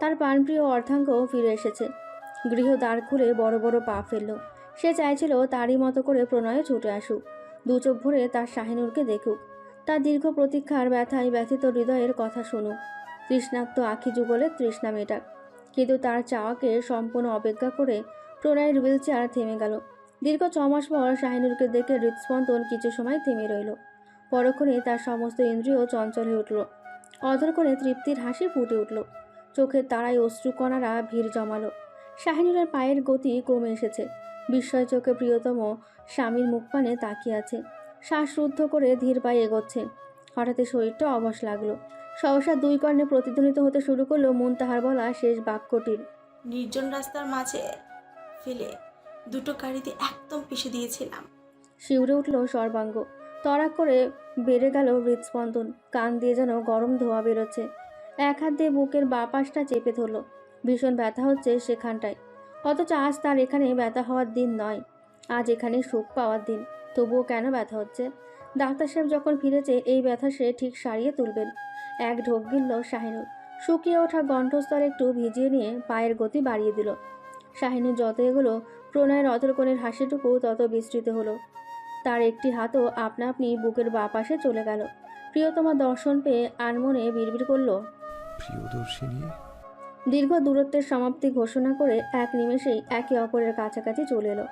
তার প্রাণপ্রিয় অর্ধাঙ্গও ফিরে এসেছে। গৃহ দ্বার খুলে বড় বড় পা ফেলল। সে চাইছিল তারই মতো করে প্রণয়ে ছুটে আসুক। দু চোখ ভরে তার শাহিনুরকে দেখুক। তার দীর্ঘ প্রতীক্ষার ব্যথায় ব্যথিত হৃদয়ের কথা শুনুক। তৃষ্ণাক্ত আখি যুগলে তৃষ্ণা মেটাক। কিন্তু তার চাওয়াকে সম্পূর্ণ অপেক্ষা করে প্রণয়ের হুইল চেয়ার থেমে গেল। দীর্ঘ ছমাস পর শাহিনুরকে দেখে হৃদস্পন্দন কিছু সময় থেমে রইল। পরক্ষণে তার সমস্ত ইন্দ্রিয় চঞ্চল হয়ে উঠল। অধর করে তৃপ্তির হাসি ফুটে উঠল। চোখের তারায় অশ্রুকণারা ভিড় জমালো। শাহিনুরের পায়ের গতি কমে এসেছে। বিস্ময় চোখে প্রিয়তম স্বামীর মুখপানে তাকিয়ে আছে। শ্বাসরুদ্ধ করে ধীর পায়ে এগোচ্ছে। হঠাৎই শরীরটা অবশ লাগল। সহসা দুই কর্ণে প্রতিধ্বনিত হতে শুরু করল মন তাহার বলা শেষ বাক্যটির। নির্জন রাস্তার মাঝে ফেলে দুটো গাড়িতে একদম পিষে দিয়েছিলাম। শিউরে উঠল সর্বাঙ্গ। তড়াক করে বেড়ে গেল হৃদস্পন্দন কান দিয়ে যেন গরম ধোয়া বেরোচ্ছে। এক হাত দিয়ে বুকের বা পাশটা চেপে ধরলো। ভীষণ ব্যথা হচ্ছে সেখানটায়। অথচ আজ তার এখানে ব্যথা হওয়ার দিন নয়। আজ এখানে সুখ পাওয়ার দিন। তবুও কেন ব্যথা হচ্ছে? ডাক্তার সাহেব যখন ফিরেছে, এই ব্যথা সে ঠিক সারিয়ে তুলবেন। এক ঢোক গিলল শাহিনুর। শুকিয়ে ওঠা কণ্ঠস্থল একটু ভিজিয়ে নিয়ে পায়ের গতি বাড়িয়ে দিল। শাহিনুর যত এগুলো, প্রণয়ের অতর্কণের হাসিটুকু তত বিস্তৃত হলো। তার একটি হাতও আপনা আপনি বুকের বাঁ পাশে চলে গেল। প্রিয়তমা দর্শন পেয়ে আনমনে বিড়বিড় করল প্রিয়দর্শিনী? দীর্ঘ দূরত্বের সমাপ্তি ঘোষণা করে এক নিমেষেই একে অপরের কাছাকাছি চলে এলো।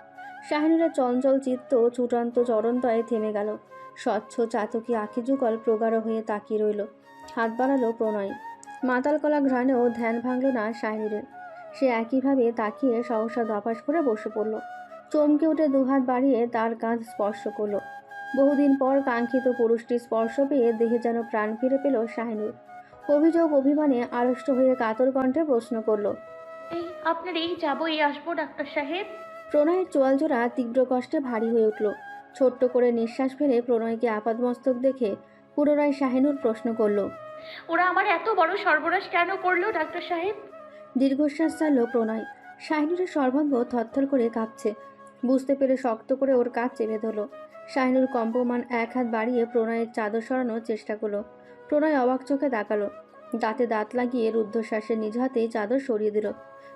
শাহিনুরের চঞ্চল চিত্ত ছুটন্ত চরণতয়ে থেমে গেল। স্বচ্ছ চাতকী আখি যুগল প্রগাঢ় হয়ে তাকিয়ে রইল। হাত বাড়ালো প্রণয়। মাতাল কলা ঘ্রাণেও ধ্যান ভাঙল না শাহিনুরের। সে একইভাবে তাকিয়ে সহসা দপাস করে বসে পড়ল। চমকে উঠে দুহাত বাড়িয়ে তার কাঁধ স্পর্শ করল। বহুদিন পর কাঙ্ক্ষিত পুরুষটি স্পর্শ পেয়ে দেহে যেন প্রাণ ফিরে পেল শাহিনুর। অভিযোগ অভিমানে আড়ষ্ট হয়ে কাতর কণ্ঠে প্রশ্ন করল এই আপনার এই যাব এই আসব ডাক্তার সাহেব? প্রণয়ের চোয়ালজোড়া তীব্র কষ্টে ভারী হয়ে উঠল। ছোট্ট করে নিঃশ্বাস ফেলে প্রণয়কে আপাদমস্তক দেখে পুনরায় শাহিনুর প্রশ্ন করল ওরা আমার এত বড় সর্বনাশ কেন করল ডাক্তার সাহেব? দীর্ঘশ্বাস ছাড়ল প্রণয়। শাহিনুরের সর্বাঙ্গ থরথর করে কাঁপছে। বুঝতে পেরে শক্ত করে ওর কাজ চেপে ধরল। শাহিনুর কম্পমান এক হাত বাড়িয়ে প্রণয়ের চাদর সরানোর চেষ্টা করল। প্রণয় অবাক চোখে তাকালো। দাঁতে দাঁত লাগিয়ে রুদ্ধশ্বাসে নিজ হাতেই চাদর সরিয়ে দিল।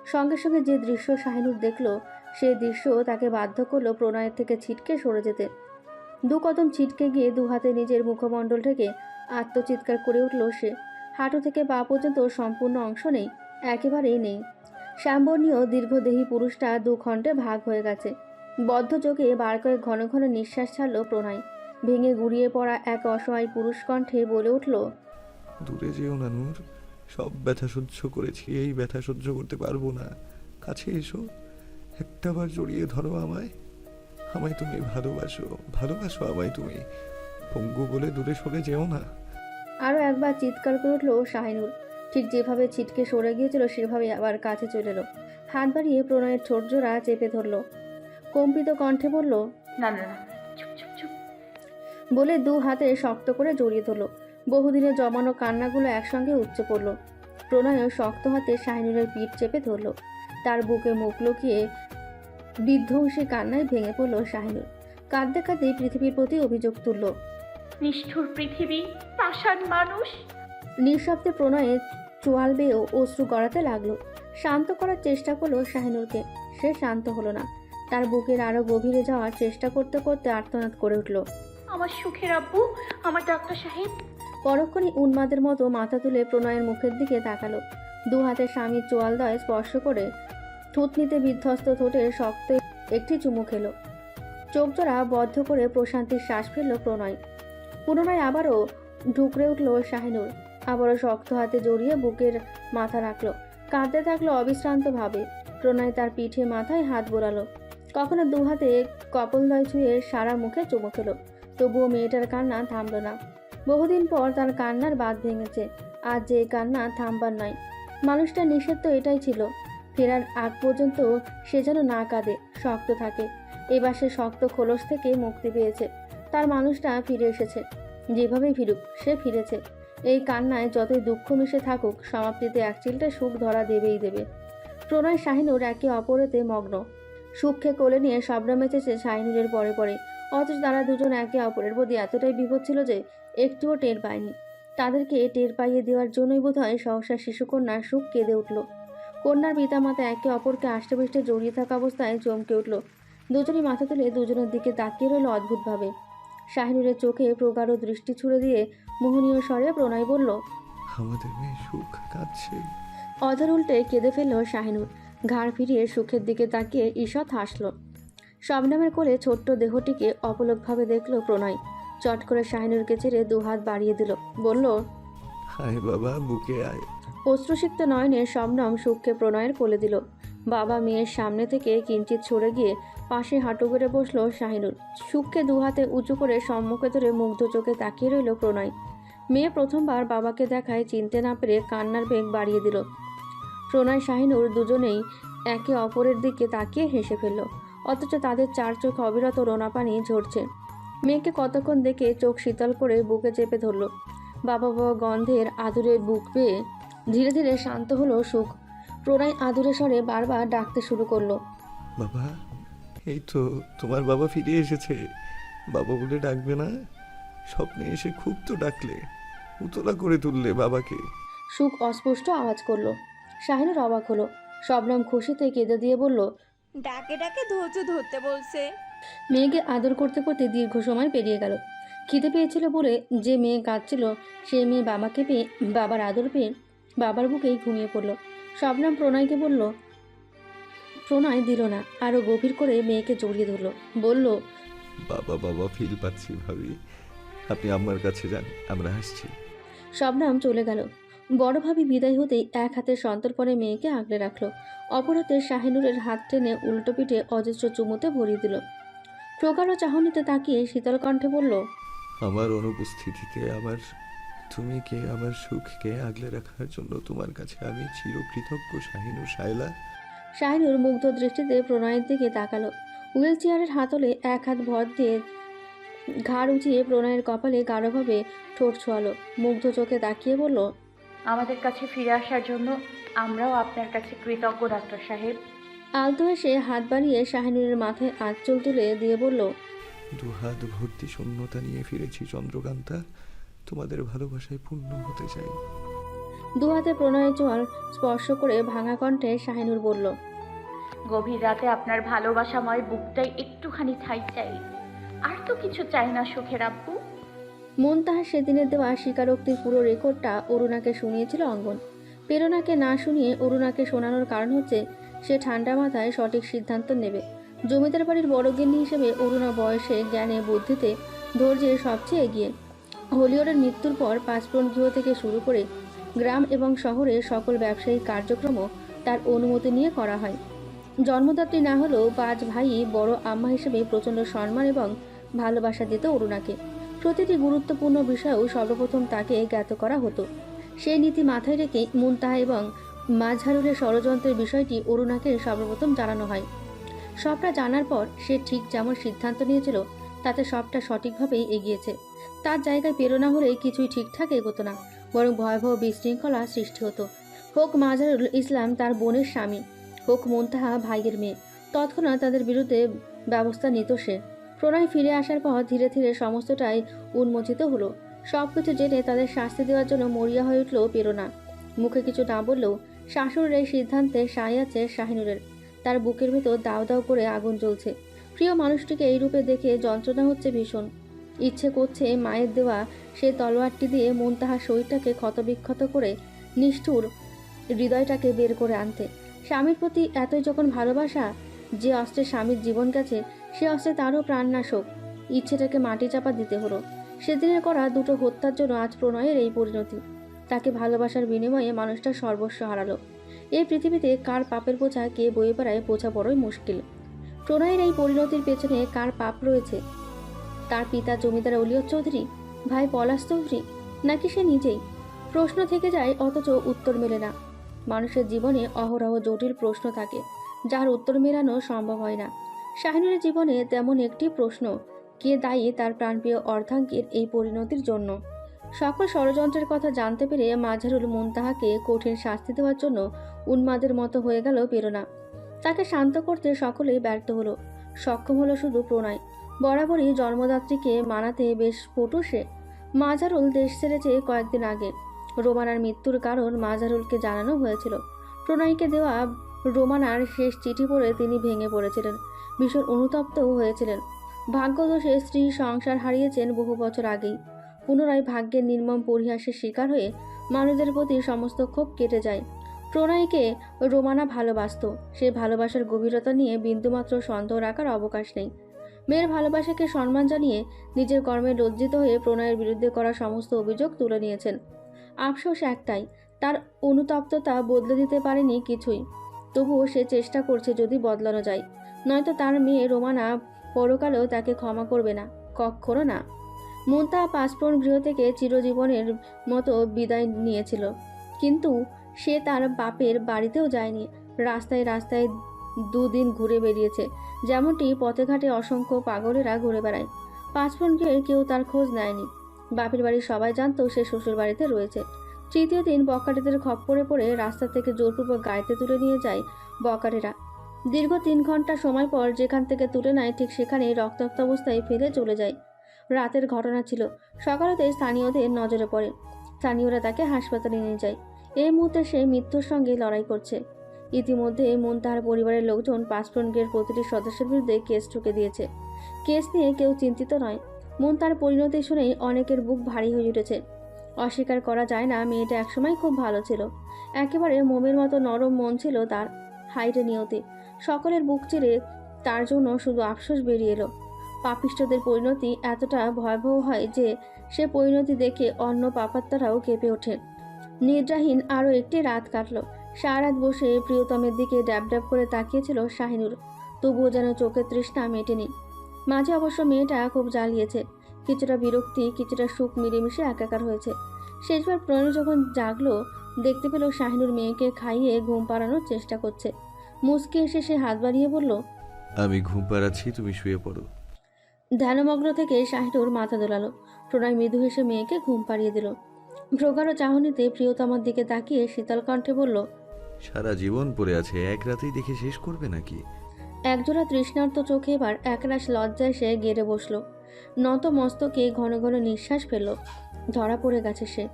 সঙ্গে সঙ্গে যে দৃশ্য শাহিনুর দেখল, সেই দৃশ্য তাকে বাধ্য করল প্রণয়ের থেকে ছিটকে সরে যেতে। দু কদম ছিটকে গিয়ে দু হাতে নিজের মুখমণ্ডল থেকে আত্মচিৎকার করে উঠল সে। হাঁটু থেকে পা পর্যন্ত সম্পূর্ণ অংশ নেই, একেবারেই নেই। শ্যামবর্ণীয় দীর্ঘদেহী পুরুষটা দু খণ্ডে ভাগ হয়ে গেছে। বদ্ধ চোখে বার করে ঘন ঘন নিঃশ্বাস ছাড়ল প্রণয়। ভেঙে গুড়িয়ে পড়া এক অসহায় পুরুষ কণ্ঠে বলে উঠল দূরে যেও না নূর সব ব্যথা সহ্য করেছি এই ব্যথা সহ্য করতে পারব না। কাছে এসো একটাবার জড়িয়ে ধরো আমায়। আমায় তুমি ভালোবাসো ভালোবাসো আমায় তুমি। পঙ্গু বলে দূরে সরে যেও না। আরও একবার চিৎকার করে উঠল শাহিনুর। ঠিক যেভাবে ছিটকে সরে গিয়েছিল সেভাবে আবার কাছে চলে এলো। হাত বাড়িয়ে প্রণয়ের ঠোঁট জোড়া চেপে ধরল। কম্পিত কণ্ঠে বলল না না না বলে দু হাতে শক্ত করে জড়িয়ে ধরল। বহুদিনের জমানো কান্নাগুলো একসঙ্গে উচ্চে পড়ল। প্রণয়ও শক্ত হাতে শাহিনুরের পিঠ চেপে ধরল। তার বুকে মুখ লুকিয়ে বিধ্বংসী কান্নায় ভেঙে পড়ল শাহিনুর কাঁদতে কাঁদতে পৃথিবীর প্রতি অভিযোগ তুলল। নিষ্ঠুর পৃথিবী পাষাণ মানুষ। নিঃশব্দে প্রণয়ে চোয়াল বেয়েও অশ্রু গড়াতে লাগল। শান্ত করার চেষ্টা করল শাহিনুরকে সে শান্ত হলো না। তার বুকের আরও গভীরে যাওয়ার চেষ্টা করতে করতে আর্তনাদ করে উঠল। আমার সুখের আব্বু, আমার ডাক্তার সাহেব। পরক্ষণে উন্মাদের মতো মাথা তুলে প্রণয়ের মুখের দিকে তাকালো। দু হাতে স্বামীর চোয়ালদয় স্পর্শ করে থুতনিতে বিধ্বস্ত ঠোঁটে শক্ত একটি চুমু খেলো। চোখজোড়া বদ্ধ করে প্রশান্তির শ্বাস ফেলল প্রণয়। পুনরায় আবারও ঢুকরে উঠল শাহিনুর। আবারও শক্ত হাতে জড়িয়ে বুকের মাথা রাখল। কাঁদতে থাকল অবিশ্রান্তভাবে। প্রণয় তার পিঠে মাথায় হাত বোলালো। কখনো দু হাতে কপলদয় ছুঁয়ে সারা মুখে চুমু খেলো। তবুও মেয়েটার কান্না থামল না। বহুদিন পর তার কান্নার বাঁধ ভেঙেছে। আজ যে কান্না থামবার নয়। মানুষটা নিষেধ তো এটাই ছিল। ফেরার আগ পর্যন্ত সে যেন না কাঁদে, শক্ত থাকে। এবার সে শক্ত খোলস থেকে মুক্তি পেয়েছে। তার মানুষটা ফিরে এসেছে। যেভাবেই ফিরুক, সে ফিরেছে। এই কান্নায় যতই দুঃখ মিশে থাকুক, সমাপ্তিতে এক চিলটা সুখ ধরা দেবেই দেবে। প্রণয় শাহিনুর একে অপরেতে মগ্ন। সুখকে কোলে নিয়ে সবরা মেচেছে শাহিনুরের পরে পরে। অথচ তারা দুজন একে অপরের প্রতি এতটাই বিপদ ছিল যে একটুও টের পায়নি। তাদেরকে টের পাইয়ে দেওয়ার জন্যই বোধহয় সহসা শিশুকন্যার সুখ কেঁদে উঠল। কন্যার পিতামাতা একে অপরকে আষ্টেপৃষ্টে জড়িয়ে থাকা অবস্থায় চমকে উঠল। দুজনই মাথা তুলে দুজনের দিকে তাকিয়ে রইল অদ্ভুতভাবে। শাহিনুরের চোখে প্রগাঢ় দৃষ্টি ছুড়ে দিয়ে মোহনীয় স্বরে প্রণয় বলল আমাদের মেয়ে সুখ কাঁদছে। অধর উল্টে কেঁদে ফেলল শাহিনুর। ঘাড় ফিরিয়ে সুখের দিকে তাকিয়ে ঈষৎ হাসল। শবনামের কোলে ছোট্ট দেহটিকে অপলকভাবে দেখল প্রণয়। চট করে শাহিনুরকে ছেড়ে দুহাত বাড়িয়ে দিল। বলল আয় বাবা বুকে আয়। অশ্রুসিক্ত নয়নে শবনম সুখকে প্রণয়ের কোলে দিল। বাবা মেয়ের সামনে থেকে কিঞ্চিত সরে গিয়ে পাশে হাঁটু করে বসল শাহিনুর। সুখকে দুহাতে উঁচু করে সম্মুখে ধরে মুগ্ধ চোখে তাকিয়ে রইল প্রণয়। মেয়ে প্রথমবার বাবাকে দেখায় চিনতে না পেরে কান্নার বেগ বাড়িয়ে দিল। প্রণয় শাহিনুর দুজনেই একে অপরের দিকে তাকিয়ে হেসে ফেলল। অথচ তাদের চার চোখ অবিরত রোনা পানি ঝরছে। মেয়েকে কতক্ষণ দেখে চোখ শীতল করে বুকে চেপে ধরল। বাবা বাবা গন্ধের আদুরের বুক পেয়ে ধীরে ধীরে শান্ত হলো সুখ। প্রণয় আদুরে স্বরে বারবার ডাকতে শুরু করল। বাবা এই তো তোমার বাবা ফিরে এসেছে। বাবা বলে ডাকবে না। স্বপ্নে এসে খুব তো ডাকলে। উতলা করে তুললে বাবাকে। সুখ অস্পষ্ট আওয়াজ করল। শাহিনুর অবাক হলো। শবনম খুশিতে কেঁদে দিয়ে বলল ডাকে ডাকে ধৈর্য ধরতে বলছে। মেয়েকে আদর করতে করতে দীর্ঘ সময় পেরিয়ে গেল। খিদে পেয়েছিল বলে যে মেয়ে কাঁদছিল সে মেয়ে বাবাকে পেয়ে বাবার আদর পেয়ে বাবার বুকেই ঘুমিয়ে পড়ল। শবনম প্রণয়কে বলল প্রণয় দিল না আরও গভীর করে মেয়েকে জড়িয়ে ধরলো। বলল বাবা বাবা ফিল পাচ্ছি ভাবি। আপনি আমার কাছে যান আমরা আসছি শবনাম চলে গেল। বড় ভাবি বিদায় হতেই এক হাতে সন্তর্পণে মেয়েকে আগলে রাখল। অপর হাতে শাহিনুরের হাত টেনে উল্টো পিঠে অজস্র চুমুতে ভরিয়ে দিল। প্রকার চাহনিতে তাকিয়ে শীতল কণ্ঠে বলল আমার অনুপস্থিতিতে আমার তুমি কে? আমার সুখকে আগলে রাখার জন্য তোমার কাছে আমি চিরকৃতজ্ঞ শাহিনু শায়লা। শাহিনুর মুগ্ধ দৃষ্টিতে প্রণয়ের দিকে তাকালো। হুইল চেয়ারের হাতলে এক হাত ভর দিয়ে ঘাড় উঁচিয়ে প্রণয়ের কপালে গাঢ়ভাবে ঠোঁট ছোয়ালো। মুগ্ধ চোখে তাকিয়ে বলল আমাদের কাছে ফিরে আসার জন্য আমরাও আপনার কাছে কৃতজ্ঞ ডাক্তার সাহেব। আলতো এসে হাত বাড়িয়ে শাহিনুরের মাথায় আঁচল তুলে দিয়ে বলল দুহাত ভর্তি শূন্যতা নিয়ে ফিরেছি চন্দ্রকান্তা। তোমাদের ভালোবাসায় পূর্ণ হতে চাই। দু হাতে প্রণয়ের জল স্পর্শ করে ভাঙা কণ্ঠে শাহিনুর বলল গভীর রাতে আপনার ভালোবাসাময় বুকটাই একটুখানি ছাই চাই। আর তো কিছু চাই না সুখের আব্বু। মন তাহার সেদিনের দেওয়া স্বীকারোক্তির পুরো রেকর্ডটা অরুণাকে শুনিয়েছিল অঙ্গন। প্রেরণাকে না শুনিয়ে অরুণাকে শোনানোর কারণ হচ্ছে, সে ঠান্ডা মাথায় সঠিক সিদ্ধান্ত নেবে। জমিদার বাড়ির বড় গিন্নি হিসেবে অরুণা বয়সে, জ্ঞানে, বুদ্ধিতে ধৈর্যে সবচেয়ে এগিয়ে। হলিওরের মৃত্যুর পর পাঁচপ্রণ গৃহ থেকে শুরু করে গ্রাম এবং শহরে সকল ব্যবসায়িক কার্যক্রমও তার অনুমতি নিয়ে করা হয়। জন্মদাত্রী না হলেও পাঁচ ভাই বড় আম্মা হিসেবে প্রচণ্ড সম্মান এবং ভালোবাসা দিত অরুণাকে। প্রতিটি গুরুত্বপূর্ণ বিষয়েও সর্বপ্রথম তাকে জ্ঞাত করা হতো। সেই নীতি মাথায় রেখে মুনতাহা এবং মাঝহারুলের ষড়যন্ত্রের বিষয়টি অরুণাকে সর্বপ্রথম জানানো হয়। সবটা জানার পর সে ঠিক যেমন সিদ্ধান্ত নিয়েছিল, তাতে সবটা সঠিকভাবেই এগিয়েছে। তার জায়গায় প্রেরণা হলে কিছুই ঠিকঠাক এগোতো না, বরং ভয়াবহ বিশৃঙ্খলা সৃষ্টি হতো। হোক মাজারুল ইসলাম তার বোনের স্বামী, হোক মুনতাহা ভাইয়ের মেয়ে, তৎক্ষণাৎ তাদের বিরুদ্ধে ব্যবস্থা নিত সে। প্রণয় ফিরে আসার পর ধীরে ধীরে সমস্তটাই উন্মোচিত হলো। সব কিছু জেনে তাদের শাস্তি দেওয়ার জন্য মরিয়া হয়ে উঠল প্রেরণা মুখে কিছু না বললেও শাশুড়ির এই সিদ্ধান্তে সাই আছে শাহিনুরের। তার বুকের ভেতর দাও দাও করে আগুন জ্বলছে। প্রিয় মানুষটিকে এই রূপে দেখে যন্ত্রণা হচ্ছে ভীষণ। ইচ্ছে করছে মায়ের দেওয়া সে তলোয়ারটি দিয়ে মন তাহার শরীরটাকে ক্ষতবিক্ষত করে নিষ্ঠুর হৃদয়টাকে বের করে আনতে। স্বামীর প্রতি এতই যখন ভালোবাসা যে অস্ত্রে স্বামীর জীবন গেছে, সে অস্ত্রে তারও প্রাণনাশক। ইচ্ছেটাকে মাটি চাপা দিতে হলো। সেদিনের করা দুটো হত্যার জন্য আজ প্রণয়ের এই পরিণতি। তাকে ভালোবাসার বিনিময়ে মানুষটা সর্বস্ব হারালো। এই পৃথিবীতে কার পাপের বোঝা কে বয়ে বেড়ায় বোঝা বড়ই মুশকিল। প্রণয়ের এই পরিণতির পেছনে কার পাপ রয়েছে? তার পিতা জমিদার অলিয়ত চৌধুরী? ভাই পলাশ চৌধুরী? নাকি সে নিজেই? প্রশ্ন থেকে যায়, অথচ উত্তর মেলে না। মানুষের জীবনে অহরহ জটিল প্রশ্ন থাকে। যার উত্তর মেলানো সম্ভব হয় না। শাহিনুরের জীবনে তেমন একটি প্রশ্ন, কে দায়ী তার প্রাণপ্রিয় অর্ধাঙ্গের এই পরিণতির জন্য? সকল ষড়যন্ত্রের কথা জানতে পেরে মাঝারুল মুনতাহাকে কঠিন শাস্তি দেওয়ার জন্য উন্মাদের মতো হয়ে গেল প্রেরণা। তাকে শান্ত করতে সকলেই ব্যর্থ হলো। সক্ষম হলো শুধু প্রণয়। বরাবরই জন্মদাত্রীকে মানাতে বেশ পটু সে। মাজারুল দেশ ছেড়েছে কয়েকদিন আগে। রোমানার মৃত্যুর কারণ মাজারুলকে জানানো হয়েছিল। প্রণয়কে দেওয়া রোমানার শেষ চিঠি পড়ে তিনি ভেঙে পড়েছিলেন। ভীষণ অনুতপ্তও হয়েছিলেন। ভাগ্যদোষে স্ত্রী সংসার হারিয়েছেন বহু বছর আগেই। পুনরায় ভাগ্যের নির্মম পরিহাসের শিকার হয়ে মানুষদের প্রতি সমস্ত ক্ষোভ কেটে যায়। প্রণয়কে রোমানা ভালোবাসত। সে ভালোবাসার গভীরতা নিয়ে বিন্দুমাত্র সন্দেহ রাখার অবকাশ নেই। মেয়ের ভালোবাসাকে সম্মান জানিয়ে নিজের কর্মে লজ্জিত হয়ে প্রণয়ের বিরুদ্ধে করা সমস্ত অভিযোগ তুলে নিয়েছেন। আফসোস একটাই, তার অনুতপ্ততা বদলে দিতে পারেনি কিছুই। তবুও সে চেষ্টা করছে যদি বদলানো যায়। নয়তো তার মেয়ে রোমানা পরকালেও তাকে ক্ষমা করবে না। কখনো না। মুন্তা পাসপোর্ট গৃহ থেকে চিরজীবনের মতো বিদায় নিয়েছিল। কিন্তু সে তার বাপের বাড়িতেও যায়নি। রাস্তায় রাস্তায় দুদিন ঘুরে বেরিয়েছে যেমনটি পথে ঘাটে অসংখ্য পাগলেরা ঘুরে বেড়ায়। পাঁচফোড়ন গিয়ে কেউ তার খোঁজ নেয়নি। বাপের বাড়ির সবাই জানতো সে শ্বশুর বাড়িতে রয়েছে। তৃতীয় দিন বকাটেদের খপ্পরে পড়ে রাস্তা থেকে জোরপূর্বক গাড়িতে তুলে নিয়ে যায় বকাটেরা। দীর্ঘ তিন ঘণ্টা সময় পর যেখান থেকে তুলে নেয় ঠিক সেখানেই রক্তাক্ত অবস্থায় ফেলে চলে যায়। রাতের ঘটনা ছিল। সকালেতে স্থানীয়দের নজরে পড়ে। স্থানীয়রা তাকে হাসপাতালে নিয়ে যায়। এই মুহূর্তে সে মৃত্যুর সঙ্গে লড়াই করছে। ইতিমধ্যে মন তার পরিবারের লোকজন পাসপোর্ট গের প্রতিটি সদস্যের বিরুদ্ধে কেস ঠুকে দিয়েছে। কেস নিয়ে কেউ চিন্তিত নয়। মন তার পরিণতি শুনেই অনেকের বুক ভারী হয়ে উঠেছে। অস্বীকার করা যায় না, মেয়েটা একসময় খুব ভালো ছিল। একেবারে মোমের মতো নরম মন ছিল তার হাইটে নিয়তি। সকলের বুক চিরে তার জন্য শুধু আফসোস বেরিয়ে এলো। পাপিষ্টদের পরিণতি এতটা ভয়াবহ হয় যে সে পরিণতি দেখে অন্য পাপাত্তারাও কেঁপে ওঠে। নিদ্রাহীন আরও একটি রাত কাটল। সারা রাত বসে প্রিয়তমের দিকে ড্যাব ড্যাব করে তাকিয়েছিল শাহিনুর। তবুও যেন চোখের তৃষ্ণা মেটেনি। মাঝে অবশ্য মেয়েটা খুব জ্বালিয়েছে। কিছুটা বিরক্তি কিছুটা সুখ মিলেমিশে একাকার হয়েছে। শেষবার প্রণয় যখন জাগলো দেখতে পেল শাহিনুর মেয়েকে খাইয়ে ঘুম পাড়ানোর চেষ্টা করছে। মুসকে এসে সে হাত বাড়িয়ে বলল আমি ঘুম পাড়াচ্ছি তুমি শুয়ে পড়ো। ধ্যানমগ্ন থেকে শাহিনুর মাথা দোলালো। প্রণয় মৃদু হেসে মেয়েকে ঘুম পাড়িয়ে দিল। প্রগাঢ় চাহনিতে প্রিয়তমার দিকে তাকিয়ে শীতল কণ্ঠে বলল সারা জীবন পড়ে আছে এক রাতেই দেখে শেষ করবে নাকি? একজোড়া তৃষ্ণার্ত চোখে এবার একরাশ লজ্জায় সে গেড়ে বসল। নত মস্তকে ঘন ঘন নিঃশ্বাস ফেলল। ধরা পড়ে গেছে সে।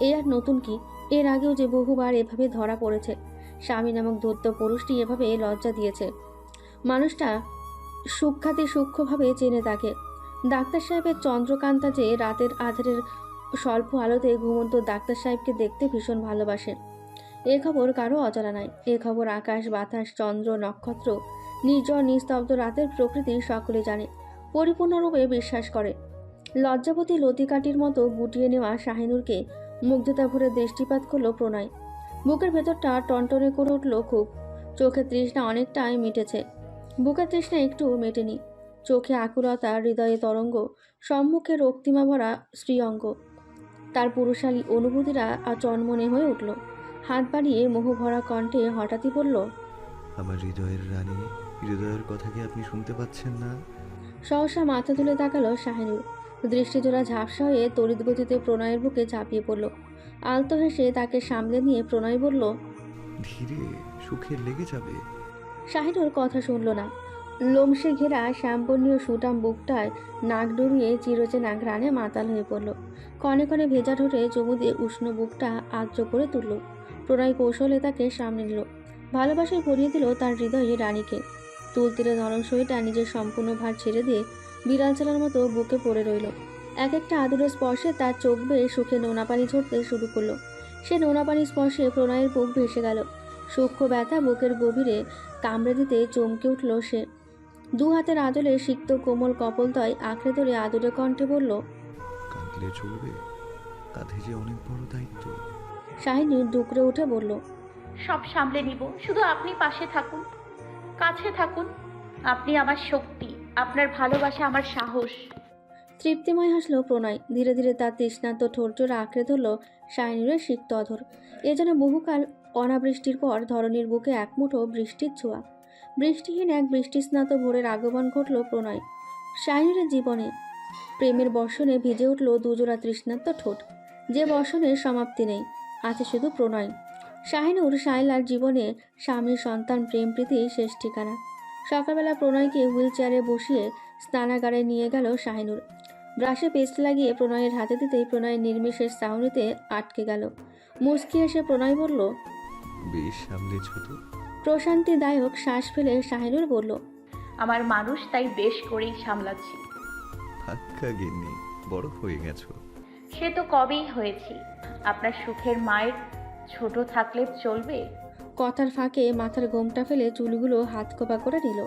এ আর নতুন কি? এর আগেও যে বহুবার এভাবে ধরা পড়েছে। স্বামী নামক দৈত্য পুরুষটি এভাবে লজ্জা দিয়েছে। মানুষটা সূক্ষাতি সূক্ষ্মভাবে চেনে তাকে। ডাক্তার সাহেবের চন্দ্রকান্তা যে রাতের আধারের স্বল্প আলোতে ঘুমন্ত ডাক্তার সাহেবকে দেখতে ভীষণ ভালোবাসে। এ খবর কারও অজানা নাই। এ খবর আকাশ, বাতাস, চন্দ্র, নক্ষত্র নির্জন নিস্তব্ধ রাতের প্রকৃতি সকলে জানে। পরিপূর্ণরূপে বিশ্বাস করে। লজ্জাবতী লতিকাটির মতো গুটিয়ে নেওয়া শাহিনুরকে মুগ্ধতা ভরে দৃষ্টিপাত করল প্রণয়। বুকের ভেতরটা টনটনে করে উঠল খুব। চোখের তৃষ্ণা অনেকটাই মিটেছে। বুকের তৃষ্ণা একটু মেটেনি। চোখে আকুলতা, হৃদয়ে তরঙ্গ, সম্মুখে রক্তিমা ভরা শ্রীঅঙ্গ। তার পুরুষালী অনুভূতিরা চন্মনে হয়ে উঠল। হাত বাড়িয়ে মোহভরা কণ্ঠে হঠাৎই বলল, আমার হৃদয়ের রানী, হৃদয়ের কথা কি আপনি শুনতে পাচ্ছেন না? সহসা মাথা তুলে তাকালো শাহিনুর। দৃষ্টিজোড়া ঝাপসা হয়ে তড়িৎ গতিতে প্রণয়ের বুকে ঝাঁপিয়ে পড়ল। আলতো হেসে তাকে সামলে নিয়ে প্রণয় বলল ধীরে সুখে লেগে যাবে। শাহিনুর কথা শুনল না। লোমসে ঘেরা শ্যাম্পনীয় সুটাম বুকটায় নাক ডুরিয়ে চিরচেনা ঘ্রাণে মাতাল হয়ে পড়ল। ক্ষণে ক্ষণে ভেজা ঠোঁটে চুমু দিয়ে উষ্ণ বুকটা আদ্র করে তুলল। প্রণয় কৌশলে তাকে সামনে নিল। ভালোবাসায় ভরিয়ে দিল তার হৃদয়ে রানীকে। তুলতিলে নরম শরীরটা নিজের সম্পূর্ণ ভার ছেড়ে দিয়ে বিড়াল চালার মতো বুকে পড়ে রইল। এক একটা আদুরের স্পর্শে তার চোখ বেয়ে সুখে নোনা পানি ঝরতে শুরু করল। সে নোনা পানির স্পর্শে প্রণয়ের বুক ভেসে গেল। সূক্ষ্ম ব্যথা বুকের গভীরে কামড়ে দিতে চমকে উঠল সে। দু হাতের আদলে সিক্ত কোমল কপলতয় আঁকড়ে ধরে আদুরে কণ্ঠে বলল কাঁদলে চলবে? কাঁধে যে অনেক বড় দায়িত্ব। শাহিনী ডুকরে উঠে বলল সব সামলে নিব। শুধু আপনি পাশে থাকুন। কাছে থাকুন। আপনি আমার শক্তি, আপনার ভালোবাসা, আমার সাহস। তৃপ্তিময় হাসলো প্রণয়। ধীরে ধীরে তার তৃষ্ণান্ত ঠোরজোড়া আঁকড়ে ধরল শাহিনীর সিক্ত অধর। এ যেন বহুকাল অনাবৃষ্টির পর ধরনীর বুকে এক মুঠো বৃষ্টির ছোঁয়া। বৃষ্টিহীন এক বৃষ্টিস্নাত ভোরের আগমন ঘটল প্রণয়। শাহিনুরের জীবনে প্রেমের বর্ষণে ভিজে উঠল দুজোড়া তৃষ্ণাত্ম ঠোঁট। যে বর্ষণের সমাপ্তি নেই, আছে শুধু প্রণয়। শাহিনুর শাইলার জীবনে স্বামী সন্তান প্রেম প্রীতি শেষ ঠিকানা। সকালবেলা প্রণয়কে হুইল চেয়ারে বসিয়ে স্নানাগারে নিয়ে গেল শাহিনুর। ব্রাশে পেস্ট লাগিয়ে প্রণয়ের হাতে দিতেই প্রণয় নির্মিশেষ চাউনিতে আটকে গেল। মুচকি এসে প্রণয় বলল বেশ সামলেছ তো প্রশান্তিদায়ক শ্বাস ফেলে শাহিনুর বলল আমার মানুষ তাই বেশ করেই সামলাচ্ছি। ফাক্কা গিন্নি বড় হয়ে গেছো। সে তো কবেই হয়েছি। আপনার সুখের মায়ের ছোট থাকলে চলবে? কথার ফাঁকে মাথার গোমটা ফেলে চুলগুলো হাত কোপা করে নিল।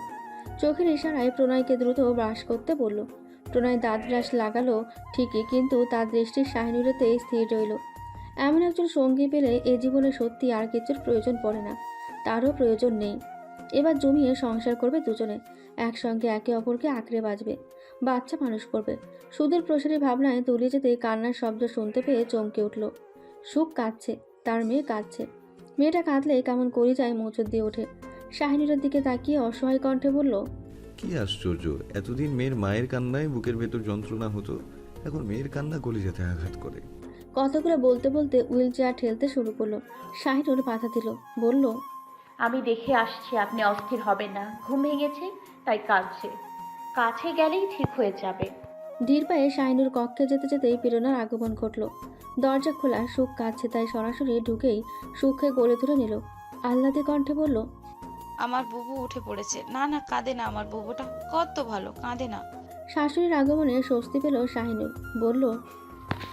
চোখের ইশারায় প্রণয়কে দ্রুত ব্রাশ করতে বলল। প্রণয় দাঁত ব্রাশ লাগালো, ঠিকই কিন্তু তার দৃষ্টি শাহিনুরেতে স্থির রইল। এমন একজন সঙ্গী পেলে এ জীবনে সত্যি আর কিছুর প্রয়োজন পড়ে না। তারও প্রয়োজন নেই। এবার জমিয়ে সংসার করবে দুজনে। একসঙ্গে একে অপরকে আঁকড়ে বাজবে বাচ্চা মানুষ করবে। সুদূর প্রসারী ভাবনায় তলিয়ে যেতে কান্নার শব্দ শুনতে পেয়ে চমকে উঠল। সুখ কাঁদছে। তার মেয়ে কাঁদছে। মেয়েটা কাঁদলে কেমন করি যায় মোচড় দিয়ে ওঠে। শাহিনুরের দিকে তাকিয়ে অসহায় কণ্ঠে বলল কি আশ্চর্য এতদিন মেয়ের মায়ের কান্নায় বুকের ভেতর যন্ত্রণা হতো এখন মেয়ের কান্না কলিজাতে আঘাত করে। কথাগুলো বলতে বলতে হুইল চেয়ার ঠেলতে শুরু করল। শাহিনুর বাধা দিল বলল আমি দেখে আসছি আপনি অস্থির হবেন না। ঘুম ভেঙেছে তাই কাঁদছে। কাছে গেলেই ঠিক হয়ে যাবে। ধীর পায়ে শাহিনুর কক্ষে যেতে যেতেই প্রেরণার আগমন ঘটল। দরজা খোলা সুখ কাঁদছে তাই সরাসরি ঢুকেই সুখকে গলে তুলে নিল। আহ্লাদে কণ্ঠে বলল আমার বুবু উঠে পড়েছে। না না কাঁদে না আমার বুবুটা। কত ভালো কাঁদে না। শাশুড়ির আগমনে স্বস্তি পেল শাহিনুর। বলল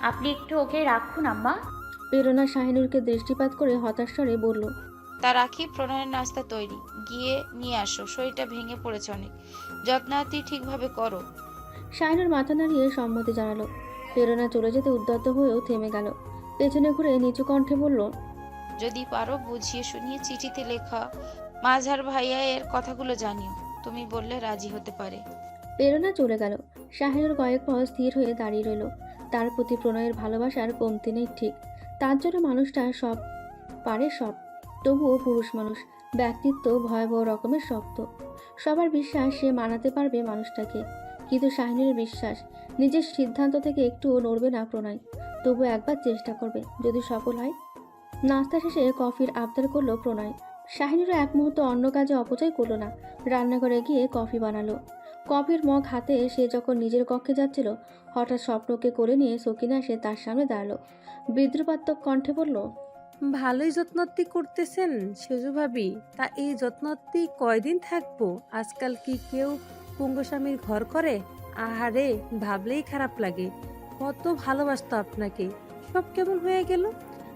আপনি একটু ওকে রাখুন আম্মা। প্রেরণা শাহিনুরকে দৃষ্টিপাত করে হতাশ্বরে বলল তা রাখি প্রণয়ের নাস্তা তৈরি। গিয়ে নিয়ে আসো শরীরটা ভেঙে পড়েছে অনেক। যত্নাতি ঠিকভাবে করো। শাহিনুর মাথা নাড়িয়ে সম্মতি জানালো। প্রেরণা চলে যেতে উদ্যত হয়েও থেমে গেল। পেছনে ঘুরে নিচু কণ্ঠে বলল যদি পারো বুঝিয়ে শুনিয়ে চিঠিতে লেখা মাঝার ভাইয়া এর কথাগুলো জানিও। তুমি বললে রাজি হতে পারে। প্রেরণা চলে গেল। শাহিনুর কয়েক পর স্থির হয়ে দাঁড়িয়ে রইল। তার প্রতি প্রণয়ের ভালোবাসার কমতি নেই ঠিক। তার জন্য মানুষটা সব পারে সব তবুও পুরুষ মানুষ ব্যক্তিত্ব ভয়াবহ রকমের শক্ত। সবার বিশ্বাস সে মানাতে পারবে মানুষটাকে। কিন্তু শাহিনীর বিশ্বাস, নিজের সিদ্ধান্ত থেকে একটুও নড়বে না প্রণয়। তবু একবার চেষ্টা করবে, যদি সফল হয়। নাস্তা শেষে কফির আবদার করল প্রণয়। শাহিনুরা এক মুহূর্ত অন্য কাজে অপচয় করল না, রান্নাঘরে গিয়ে কফি বানালো। কফির মগ হাতে সে যখন নিজের কক্ষে যাচ্ছিল, হঠাৎ স্বপ্নকে করে নিয়ে সকিনা এসে তার সামনে দাঁড়াল। বিদ্রুপাত্মক কণ্ঠে বলল, ভালোই যত্নত্তি করতেছেন, সেজু ভাবি। তা এই যত্নত্তি কয়দিন থাকব? আজকাল কি কেউ পুঙ্গস্বামীর ঘর করে? আহারে ভাবলেই খারাপ লাগে। কত ভালোবাসতো আপনাকে। সব কেমন হয়ে গেল?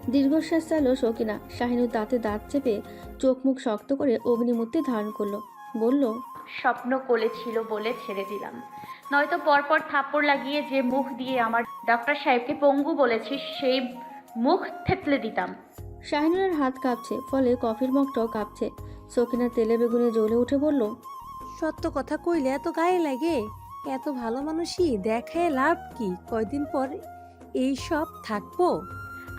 দীর্ঘশ্বাস চাইলো সকিনা শাহিনুর দাঁতে দাঁত চেপে চোখ মুখ শক্ত করে অগ্নিমূর্তি ধারণ করল। বলল স্বপ্ন কোলে ছিল বলে ছেড়ে দিলাম। নয়তো পরপর থাপ্পড় লাগিয়ে যে মুখ দিয়ে আমার ডক্টর সাহেবকে পঙ্গু বলেছিস সেই মুখ থেতলে দিতাম। শাহিনুরের হাত কাঁপছে ফলে কফির মগটাও কাঁপছে। সকিনা তেলে বেগুনে জ্বলে উঠে বলল সত্য কথা কইলে এত গায়ে লাগে? এত ভালো মানুষই দেখায় লাভ কি? কয়দিন পর এই সব থাকব?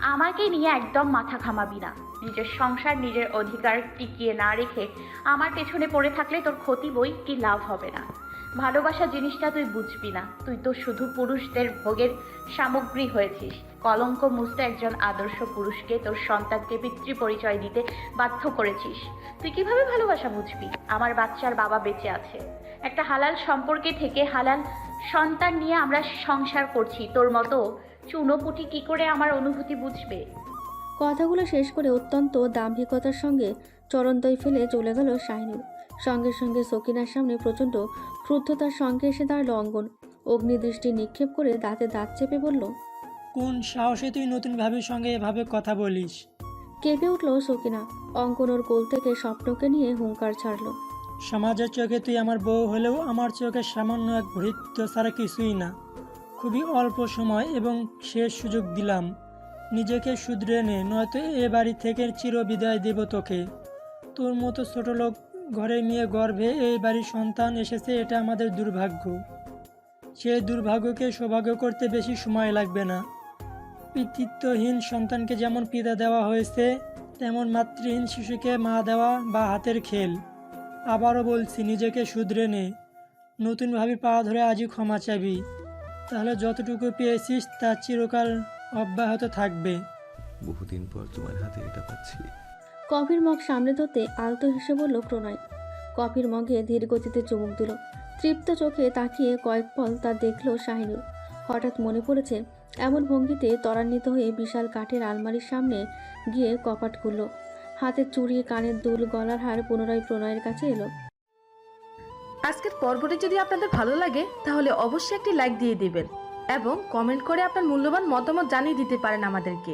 আমাকে নিয়ে একদম মাথা ঘামাবি না। নিজের সংসার, নিজের অধিকার টিকিয়ে না রেখে আমার পেছনে পড়ে থাকলে তোর ক্ষতি বই কি লাভ হবে না? ভালোবাসা জিনিসটা তুই বুঝবি না। তুই তো শুধু পুরুষদের ভোগের সামগ্রী হয়েছিস। কলঙ্ক মুছতে একজন আদর্শ পুরুষকে তোর সন্তানকে পিতৃ পরিচয় দিতে বাধ্য করেছিস। তুই কীভাবে ভালোবাসা বুঝবি? আমার বাচ্চার বাবা বেঁচে আছে। একটা হালাল সম্পর্কে থেকে হালাল সন্তান নিয়ে আমরা সংসার করছি। তোর মতো চুনোপুটি কি করে আমার অনুভূতি বুঝবে? কথাগুলো শেষ করে অত্যন্ত দাম্ভিকতার সঙ্গে চরণদয় ফেলে চলে গেল শাহিনুর। সঙ্গে সঙ্গে সকিনার সামনে প্রচণ্ড ক্রুদ্ধতার সঙ্গে এসে দাঁড়াল অঙ্গন। অগ্নিদৃষ্টি নিক্ষেপ করে দাঁতে দাঁত চেপে বলল কোন সাহসে তুই নতুন ভাবির সঙ্গে এভাবে কথা বলিস? কেঁপে উঠল সকিনা। অঙ্কন ওর কোল থেকে স্বপ্নকে নিয়ে হুঙ্কার ছাড়লো। সমাজের চোখে তুই আমার বউ হলেও আমার চোখে সামান্য এক ভৃত্য ছাড়া কিছুই না। খুবই অল্প সময় এবং শেষ সুযোগ দিলাম। নিজেকে শুধরে নে নয়তো এ বাড়ি থেকে চিরবিদায় দেব তোকে। তোর মতো ছোট লোক ঘরে মেয়ে গর্ভে এই বাড়ির সন্তান এসেছে, এটা আমাদের দুর্ভাগ্য। সেই দুর্ভাগ্যকে সৌভাগ্য করতে বেশি সময় লাগবে না। পিতৃত্বহীন সন্তানকে যেমন পিতা দেওয়া হয়েছে, তেমন মাতৃহীন শিশুকে মা দেওয়া বা হাতের খেল। আবারও বলছি, নিজেকে শুধরে নে। নতুনভাবে পা ধরে আজই ক্ষমা চাবি। তাহলে যতটুকু পেয়েছিস, তা চিরকাল অব্যাহত থাকবে। বহুদিন পর তোমার হাতে এটা পাচ্ছি। কফির মগ সামনে ধরতে আলতো হেসে বলল প্রণয়। কফির মগে ধীর গতিতে চুমুক দিল। তৃপ্ত চোখে তাকিয়ে কয়েক পল তা দেখল শাহিনুর হঠাৎ মনে পড়েছে, এমন ভঙ্গিতে ত্বরান্বিত হয়ে বিশাল কাঠের আলমারির সামনে গিয়ে কপাট খুলল। হাতের চুড়ি, কানের দুল, গলার হার পুনরায় প্রণয়ের কাছে এলো। আজকের পর্বটি যদি আপনাদের ভালো লাগে, তাহলে অবশ্যই একটি লাইক দিয়ে দিবেন এবং কমেন্ট করে আপনার মূল্যবান মতামত জানিয়ে দিতে পারেন আমাদেরকে।